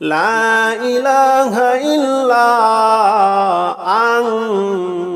لا إله إلا أنت.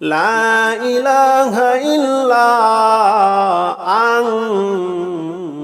لا إله إلا أنت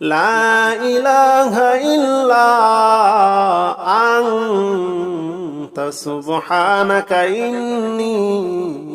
لا إله إلا أنت سبحانك إني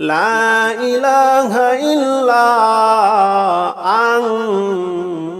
لا إله إلا أنت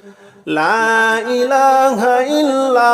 لا إله إلا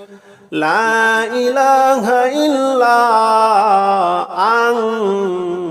لا إله إلا أنت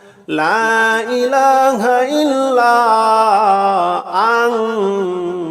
لا إله إلا أنت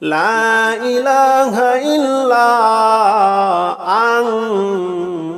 لا إله إلا أنت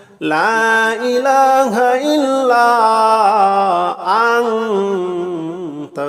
لا إله إلا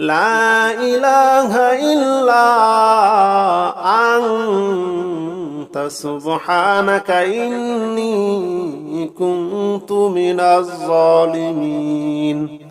لا إله إلا أنت سبحانك إني كنت من الظالمين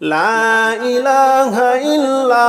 لا إله إلا